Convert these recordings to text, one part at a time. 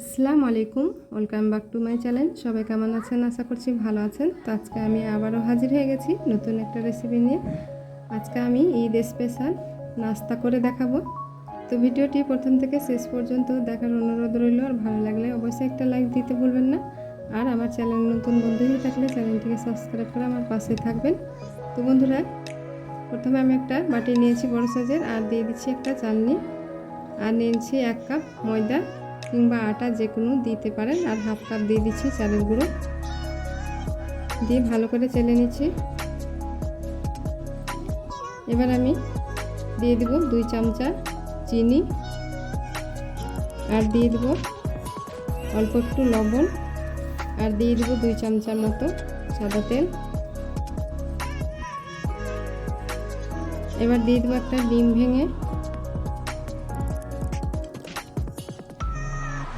আসসালামু আলাইকুম, welcome back to my channel. সবাই কেমন আছেন? আশা করছি ভালো আছেন। তো আজকে আমি আবারও হাজির হয়ে গেছি নতুন একটা রেসিপি নিয়ে। আজকে আমি ঈদ স্পেশাল নাস্তা করে দেখাবো। তো ভিডিওটি প্রথম থেকে শেষ পর্যন্ত দেখার অনুরোধ রইল, আর ভালো লাগলে অবশ্যই একটা লাইক দিতে ভুলবেন না। আর আমার চ্যানেল নতুন বন্ধু হয়ে থাকলে চ্যানেলটিকে সাবস্ক্রাইব করে আমার পাশে থাকবেন। তো বন্ধুরা, প্রথমে আমি একটা বাটি নিয়েছি বড় সাইজের, আর দিয়ে দিচ্ছি একটা চালনি। আর নিয়েছি এক কাপ ময়দা। কিংবা আটা যে কোনো দিতে পারেন। আর হাফ কাপ দিয়ে দিচ্ছি চালের গুঁড়ো। দিয়ে ভালো করে চেলে নিচ্ছি। এবার আমি দিয়ে দেব দুই চামচা চিনি। আর দিয়ে দেব অল্প একটু লবণ। আর দিয়ে দেবো দুই চামচার মতো সাদা তেল। এবার দিয়ে দেবো একটা ডিম ভেঙে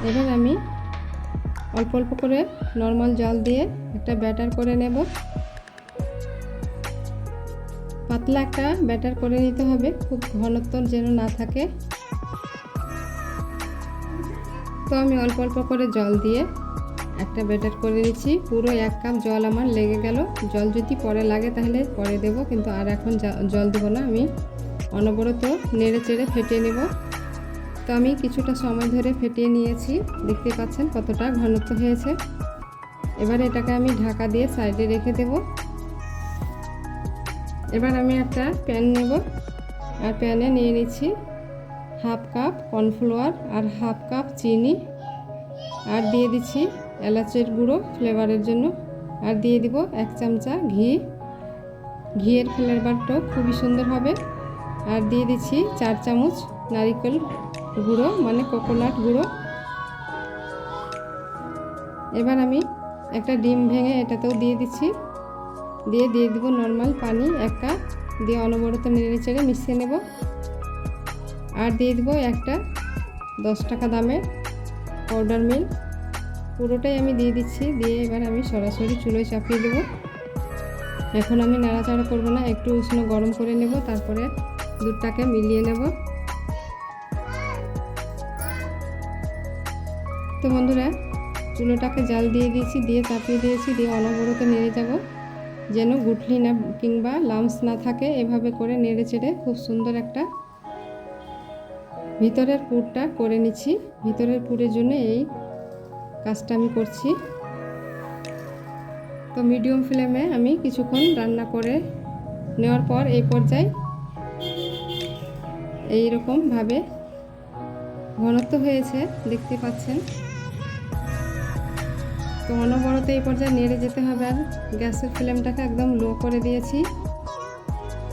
এবার আমি অল্প অল্প করে নর্মাল জল দিয়ে একটা ব্যাটার করে নেব। পাতলা একটা ব্যাটার করে নিতে হবে, খুব ঘনত্ব যেন না থাকে। তো আমি অল্প অল্প করে জল দিয়ে একটা ব্যাটার করে নিচ্ছি। পুরো এক কাপ জল আমার লেগে গেল। জল যদি পরে লাগে তাহলে পরে দেব, কিন্তু আর এখন জল দেবো না। আমি অনবরত নেড়ে চেড়ে ফেটে নেব। তো আমি কিছুটা সময় ধরে ফেটিয়ে নিয়েছি। দেখতে পাচ্ছেন কতটা ঘনত্ব হয়েছে। এবার এটাকে আমি ঢাকা দিয়ে সাইডে রেখে দেব। এবার আমি একটা প্যান নেব। আর প্যানে নিয়ে নিচ্ছি হাফ কাপ কর্নফ্লাওয়ার আর হাফ কাপ চিনি। আর দিয়ে দিচ্ছি এলাচের গুঁড়ো ফ্লেভারের জন্য। আর দিয়ে দিব এক চামচা ঘি। ঘিয়ের ফ্লেভারটাও খুবই সুন্দর হবে। আর দিয়ে দিচ্ছি চার চামচ নারিকেল গুঁড়ো মানে কোকোনাট গুঁড়ো। এবার আমি একটা ডিম ভেঙে এটাতেও দিয়ে দিচ্ছি। দিয়ে দিয়ে দেবো নর্মাল পানি, এক কাপ। দিয়ে অনবরত নেড়ে চেড়ে মিশিয়ে নেব। আর দিয়ে দেবো একটা দশ টাকা দামের পাউডার মিল্ক পুরোটাই আমি দিয়ে দিচ্ছি। দিয়ে এবার আমি সরাসরি চুলোয় চাপিয়ে দেবো। এখন আমি নাড়াচাড়া করব না, একটু উষ্ণ গরম করে নেব। তারপরে দুধটাকে মিলিয়ে নেব। তো বন্ধুরা, চুলোটাকে জাল দিয়ে দিয়েছি, দিয়ে চাপিয়ে দিয়েছি, দিয়ে অনবরত নেড়ে যাব। যেন গুটলি না কিংবা লামস না থাকে, এভাবে করে নেড়ে চেড়ে খুব সুন্দর একটা ভিতরের পুরটা করে নিচ্ছি। ভিতরের পুরের জন্য এই কাজটা আমি করছি। তো মিডিয়াম ফ্লেমে আমি কিছুক্ষণ রান্না করে নেওয়ার পর এই পর্যায়ে এইরকমভাবে ঘনত্ব হয়েছে, দেখতে পাচ্ছেন। তো অনবরত এই পর্যায়ে নেড়ে যেতে হবে আর গ্যাসের ফ্লেমটাকে একদম লো করে দিয়েছি।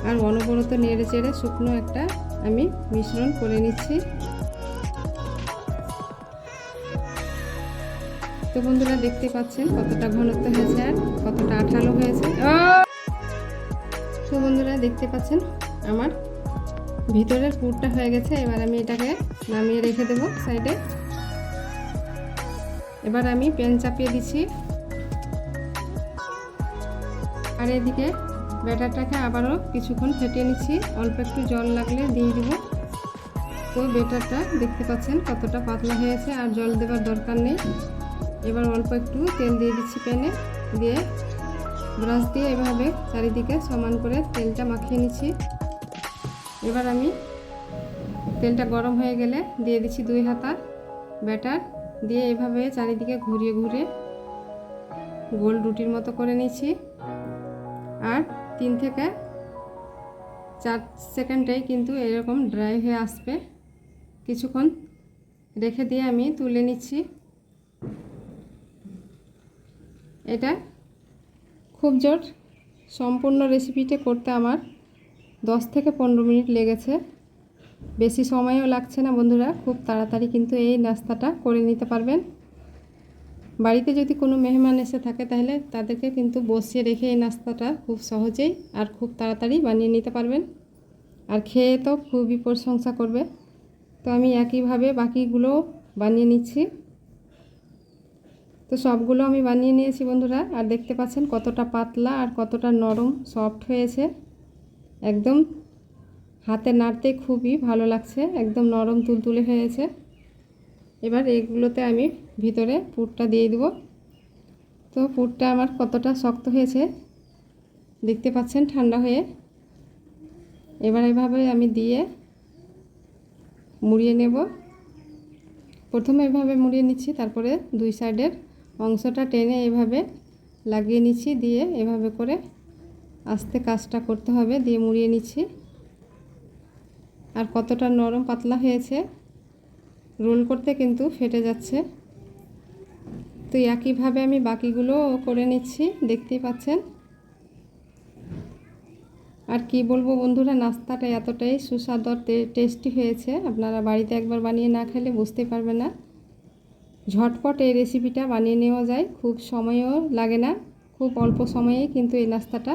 আর অনবরত নেড়ে চেড়ে শুকনো একটা আমি মিশ্রণ করে নিচ্ছি। তো বন্ধুরা দেখতে পাচ্ছেন কতটা ঘনত্ব হয়েছে আর কতটা আঠালো হয়েছে। তো বন্ধুরা দেখতে পাচ্ছেন আমার ভিতরের পুরটা হয়ে গেছে। এবার আমি এটাকে নামিয়ে রেখে দেবো সাইডে। এবার আমি প্যান চাপিয়ে দিচ্ছি। আর এদিকে ব্যাটারটাকে আবারও কিছুক্ষণ ফেটিয়ে নিচ্ছি। অল্প একটু জল লাগলে দিয়ে দিব। তো ব্যাটারটা দেখতে পাচ্ছেন কতটা পাতলা হয়েছে আর জল দেওয়ার দরকার নেই। এবার অল্প একটু তেল দিয়ে দিচ্ছি প্যানে দিয়ে ব্রাশ দিয়ে এভাবে চারিদিকে সমান করে তেলটা মাখিয়ে নিচ্ছি। এবার আমি তেলটা গরম হয়ে গেলে দিয়ে দিচ্ছি দুই হাতা ব্যাটার। দিয়ে এভাবে চারিদিকে ঘুরিয়ে ঘুরে গোল রুটির মতো করে নিচ্ছি আর তিন থেকে চার সেকেন্ডেই কিন্তু এরকম ড্রাই হয়ে আসবে। কিছুক্ষণ রেখে দিয়ে আমি তুলে নিচ্ছি। এটা খুব জোর সম্পূর্ণ রেসিপিটা করতে আমার দশ থেকে পনেরো মিনিট লেগেছে। বেশি সময়ও লাগছে না বন্ধুরা, খুব তাড়াতাড়ি কিন্তু এই নাস্তাটা করে নিতে পারবেন। বাড়িতে যদি কোনো মেহমান এসে থাকে তাহলে তাদেরকে কিন্তু বসিয়ে রেখে এই নাস্তাটা খুব সহজেই আর খুব তাড়াতাড়ি বানিয়ে নিতে পারবেন। আর খেয়ে তো খুবই প্রশংসা করবে। তো আমি একইভাবে বাকিগুলো বানিয়ে নিচ্ছি। তো সবগুলো আমি বানিয়ে নিয়েছি বন্ধুরা, আর দেখতে পাচ্ছেন কতটা পাতলা আর কতটা নরম সফট হয়েছে। একদম হাতে নাড়তে খুবই ভালো লাগছে, একদম নরম তুলতুলে হয়েছে। এবার এগুলোতে আমি ভিতরে পুরটা দিয়ে দেবো। তো পুরটা আমার কতটা শক্ত হয়েছে, দেখতে পাচ্ছেন ঠান্ডা হয়ে। এবার এভাবে আমি দিয়ে মুড়িয়ে নেব। প্রথমে এভাবে মুড়িয়ে নিচ্ছি, তারপরে দুই সাইডের অংশটা টেনে এভাবে লাগিয়ে নিচ্ছি, দিয়ে এভাবে করে আস্তে কাজটা করতে হবে, দিয়ে মুড়িয়ে নিচ্ছি। আর কতটা নরম পাতলা হয়েছে, রোল করতে কিন্তু ফেটে যাচ্ছে। তো একইভাবে আমি বাকিগুলো করে নিচ্ছি, দেখতেই পাচ্ছেন। আর কি বলব বন্ধুরা, নাস্তাটা এতটাই সুস্বাদু আর টেস্টি হয়েছে। আপনারা বাড়িতে একবার বানিয়ে না খেলে বুঝতে পারবেন না। ঝটপট এই রেসিপিটা বানিয়ে নেওয়া যায়, খুব সময়ও লাগে না, খুব অল্প সময়েই কিন্তু এই নাস্তাটা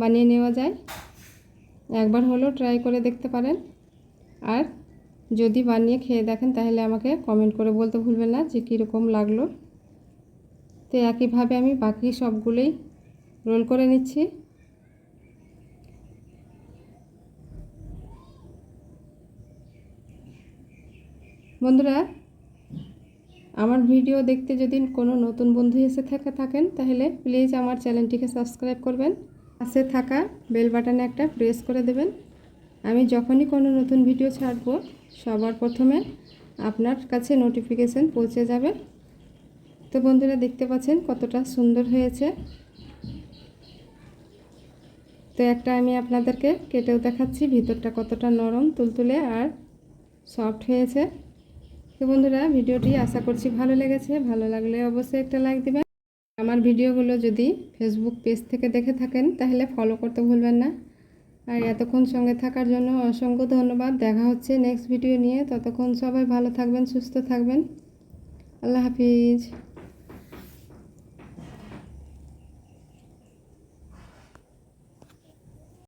বানিয়ে নেওয়া যায়। একবার হলেও ট্রাই করে দেখতে পারেন। আর যদি বানিয়ে খেয়ে দেখেন, তাহলে আমাকে কমেন্ট করে বলতে ভুলবেন না যে কীরকম লাগল। তো একইভাবে আমি বাকি সবগুলোই রোল করে নিচ্ছি। বন্ধুরা, আমার ভিডিও দেখতে যদি কোনো নতুন বন্ধু এসে থাকে থাকেন, তাহলে প্লিজ আমার চ্যানেলটিকে সাবস্ক্রাইব করবেন। পাশে থাকা বেল বাটনে একটা প্রেস করে দেবেন। আমি যখনই কোনো নতুন ভিডিও ছাড়বো, সবার প্রথমে আপনার কাছে নোটিফিকেশান পৌঁছে যাবে। তো বন্ধুরা, দেখতে পাচ্ছেন কতটা সুন্দর হয়েছে। তো একটা আমি আপনাদেরকে কেটেও দেখাচ্ছি, ভিতরটা কতটা নরম, তুলতুলে আর সফট হয়েছে। তো বন্ধুরা, ভিডিওটি আশা করছি ভালো লেগেছে। ভালো লাগলে অবশ্যই একটা লাইক দেবেন। আমার ভিডিওগুলো যদি ফেসবুক পেজ থেকে দেখে থাকেন, তাহলে ফলো করতে ভুলবেন না। আর এতক্ষণ সঙ্গে থাকার জন্য অসংখ্য ধন্যবাদ। দেখা হচ্ছে নেক্সট ভিডিও নিয়ে। ততক্ষণ সবাই ভালো থাকবেন, সুস্থ থাকবেন। আল্লাহ হাফিজ।